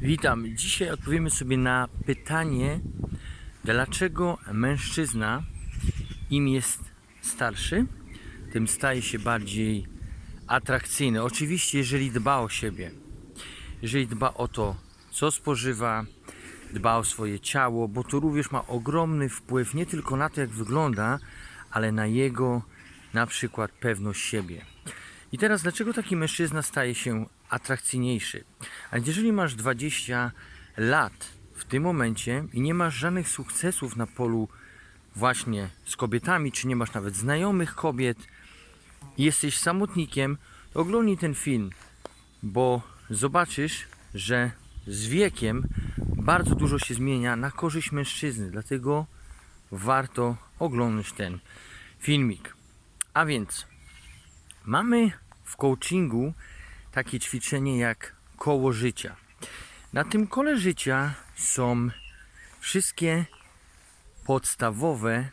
Witam. Dzisiaj odpowiemy sobie na pytanie, dlaczego mężczyzna im jest starszy, tym staje się bardziej atrakcyjny. Oczywiście, jeżeli dba o siebie, jeżeli dba o to, co spożywa, dba o swoje ciało, bo to również ma ogromny wpływ nie tylko na to, jak wygląda, ale na jego na przykład pewność siebie. I teraz, dlaczego taki mężczyzna staje się atrakcyjniejszy? A jeżeli masz 20 lat w tym momencie i nie masz żadnych sukcesów na polu właśnie z kobietami, czy nie masz nawet znajomych kobiet, jesteś samotnikiem, to oglądnij ten film, bo zobaczysz, że z wiekiem bardzo dużo się zmienia na korzyść mężczyzny, dlatego warto oglądać ten filmik. A więc mamy w coachingu takie ćwiczenie jak koło życia. Na tym kole życia są wszystkie podstawowe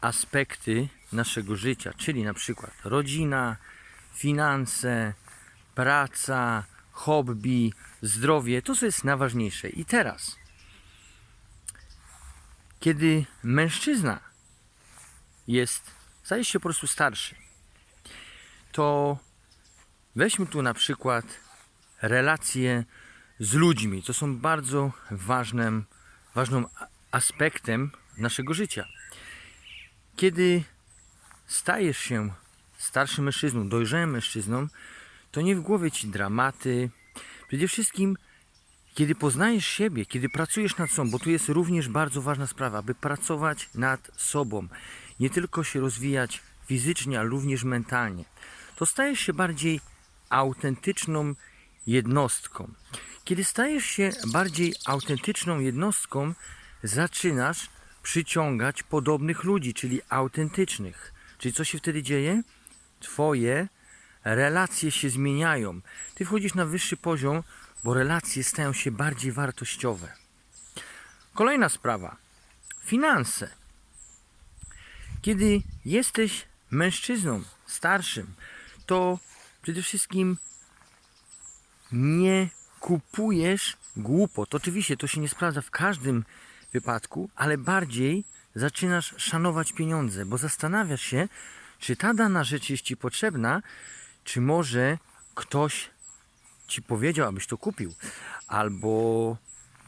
aspekty naszego życia, czyli na przykład rodzina, finanse, praca, hobby, zdrowie, to co jest najważniejsze. I teraz, kiedy mężczyzna jest, staje się po prostu starszy, to weźmy tu na przykład relacje z ludźmi. To są bardzo ważnym, ważnym aspektem naszego życia. Kiedy stajesz się starszym mężczyzną, dojrzałym mężczyzną, to nie w głowie ci dramaty. Przede wszystkim, kiedy poznajesz siebie, kiedy pracujesz nad sobą, bo tu jest również bardzo ważna sprawa, aby pracować nad sobą, nie tylko się rozwijać fizycznie, ale również mentalnie, to stajesz się bardziej autentyczną jednostką. Kiedy stajesz się bardziej autentyczną jednostką, zaczynasz przyciągać podobnych ludzi, czyli autentycznych. Czyli co się wtedy dzieje? Twoje relacje się zmieniają. Ty wchodzisz na wyższy poziom, bo relacje stają się bardziej wartościowe. Kolejna sprawa. Finanse. Kiedy jesteś mężczyzną starszym, to przede wszystkim nie kupujesz głupot. Oczywiście to się nie sprawdza w każdym wypadku, ale bardziej zaczynasz szanować pieniądze, bo zastanawiasz się, czy ta dana rzecz jest ci potrzebna, czy może ktoś ci powiedział, abyś to kupił, albo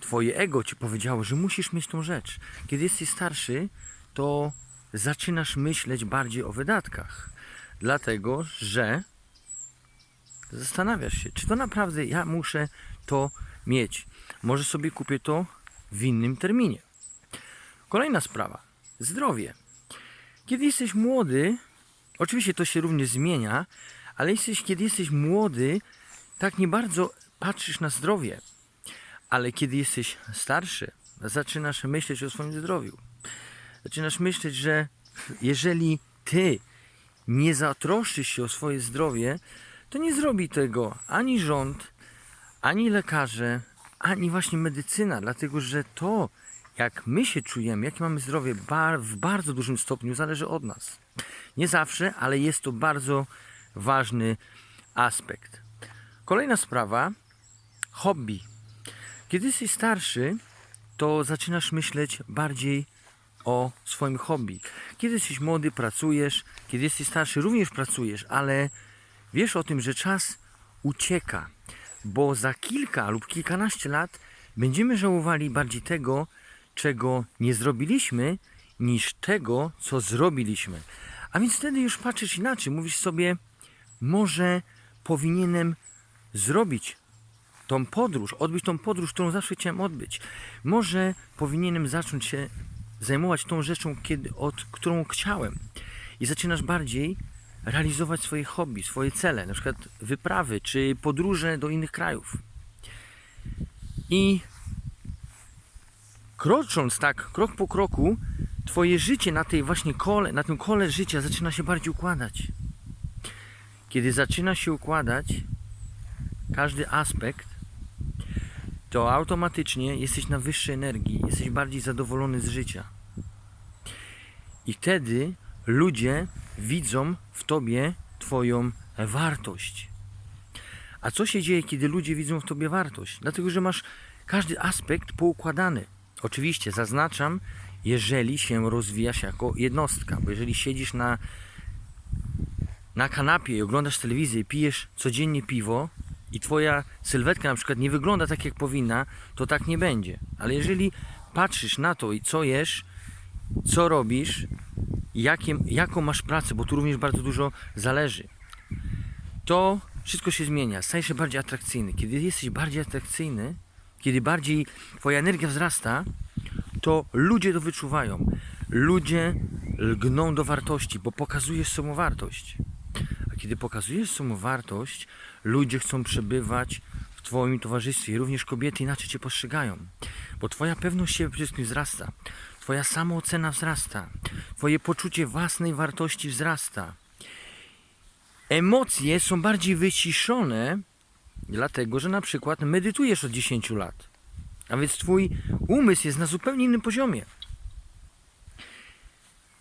twoje ego ci powiedziało, że musisz mieć tą rzecz. Kiedy jesteś starszy, to zaczynasz myśleć bardziej o wydatkach, dlatego że zastanawiasz się, czy to naprawdę ja muszę to mieć. Może sobie kupię to w innym terminie. Kolejna sprawa. Zdrowie. Kiedy jesteś młody, oczywiście to się również zmienia, ale jesteś, kiedy jesteś młody, tak nie bardzo patrzysz na zdrowie. Ale kiedy jesteś starszy, zaczynasz myśleć o swoim zdrowiu. Zaczynasz myśleć, że jeżeli ty nie zatroszczysz się o swoje zdrowie, to nie zrobi tego ani rząd, ani lekarze, ani właśnie medycyna, dlatego że to, jak my się czujemy, jakie mamy zdrowie, w bardzo dużym stopniu zależy od nas. Nie zawsze, ale jest to bardzo ważny aspekt. Kolejna sprawa hobby. Kiedy jesteś starszy, to zaczynasz myśleć bardziej o swoim hobby. Kiedy jesteś młody, pracujesz, kiedy jesteś starszy, również pracujesz, ale wiesz o tym, że czas ucieka, bo za kilka lub kilkanaście lat będziemy żałowali bardziej tego, czego nie zrobiliśmy, niż tego, co zrobiliśmy. A więc wtedy już patrzysz inaczej, mówisz sobie, może powinienem zrobić tą podróż, odbyć tą podróż, którą zawsze chciałem odbyć. Może powinienem zacząć się zajmować tą rzeczą, kiedy, od którą chciałem. I zaczynasz bardziej realizować swoje hobby, swoje cele, na przykład wyprawy czy podróże do innych krajów. I krocząc tak, krok po kroku, twoje życie na tej właśnie kole, na tym kole życia zaczyna się bardziej układać. Kiedy zaczyna się układać każdy aspekt, to automatycznie jesteś na wyższej energii, jesteś bardziej zadowolony z życia. I wtedy ludzie widzą w tobie Twoją wartość. A co się dzieje, kiedy ludzie widzą w tobie wartość? Dlatego, że masz każdy aspekt poukładany. Oczywiście, zaznaczam, jeżeli się rozwijasz jako jednostka, bo jeżeli siedzisz na, na kanapie i oglądasz telewizję i pijesz codziennie piwo i twoja sylwetka na przykład nie wygląda tak, jak powinna, to tak nie będzie. Ale jeżeli patrzysz na to co jesz, co robisz, jakie, jaką masz pracę, bo tu również bardzo dużo zależy, to wszystko się zmienia. Stajesz się bardziej atrakcyjny. Kiedy jesteś bardziej atrakcyjny, kiedy bardziej twoja energia wzrasta, to ludzie to wyczuwają. Ludzie lgną do wartości, bo pokazujesz samowartość. A kiedy pokazujesz samowartość, ludzie chcą przebywać w Twoim towarzystwie. Również kobiety inaczej Cię postrzegają. Bo Twoja pewność siebie przede wszystkim wzrasta. Twoja samoocena wzrasta. Twoje poczucie własnej wartości wzrasta. Emocje są bardziej wyciszone, dlatego że na przykład medytujesz od 10 lat. A więc Twój umysł jest na zupełnie innym poziomie.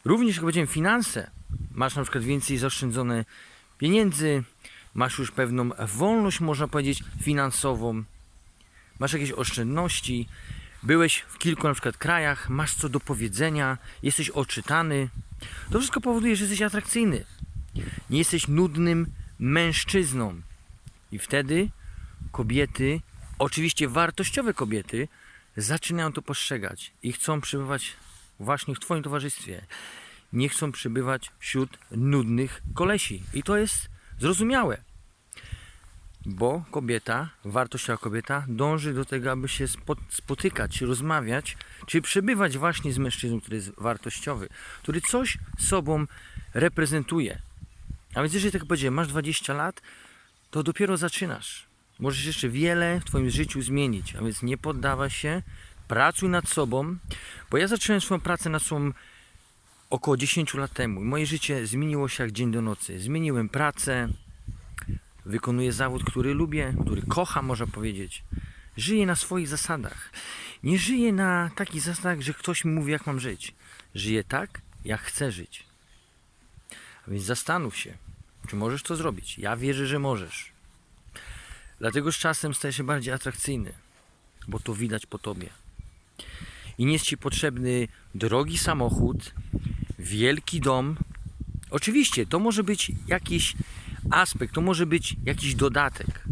Również, jak powiedziałem, finanse. Masz na przykład więcej zaoszczędzone pieniędzy, masz już pewną wolność, można powiedzieć, finansową, masz jakieś oszczędności, byłeś w kilku na przykład krajach, masz co do powiedzenia, jesteś odczytany. To wszystko powoduje, że jesteś atrakcyjny. Nie jesteś nudnym mężczyzną. I wtedy kobiety, oczywiście wartościowe kobiety, zaczynają to postrzegać i chcą przebywać właśnie w Twoim towarzystwie. Nie chcą przebywać wśród nudnych kolesi. I to jest zrozumiałe. Bo kobieta, wartościowa kobieta, dąży do tego, aby się spo- spotykać, rozmawiać, czy przebywać właśnie z mężczyzną, który jest wartościowy, który coś sobą reprezentuje. A więc jeżeli tak powiedziałem, masz 20 lat, to dopiero zaczynasz. Możesz jeszcze wiele w Twoim życiu zmienić, a więc nie poddawaj się, pracuj nad sobą, bo ja zacząłem swoją pracę nad sobą około 10 lat temu. Moje życie zmieniło się jak dzień do nocy. Zmieniłem pracę, wykonuję zawód, który lubię, który kocham, można powiedzieć. Żyję na swoich zasadach. Nie żyję na takich zasadach, że ktoś mi mówi, jak mam żyć. Żyję tak, jak chcę żyć. A więc zastanów się, czy możesz to zrobić. Ja wierzę, że możesz. Dlatego z czasem stajesz się bardziej atrakcyjny, bo to widać po tobie. I nie jest ci potrzebny drogi samochód, wielki dom. Oczywiście, to może być jakiś aspekt, to może być jakiś dodatek,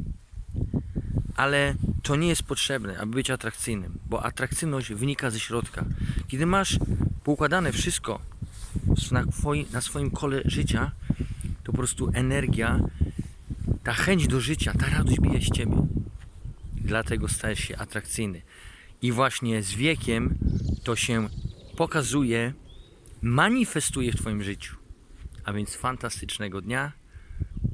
ale to nie jest potrzebne, aby być atrakcyjnym, bo atrakcyjność wynika ze środka. Kiedy masz poukładane wszystko na, twoi, na swoim kole życia, to po prostu energia, ta chęć do życia, ta radość bije z ciebie. Dlatego stajesz się atrakcyjny. I właśnie z wiekiem to się pokazuje, manifestuje w Twoim życiu. A więc fantastycznego dnia.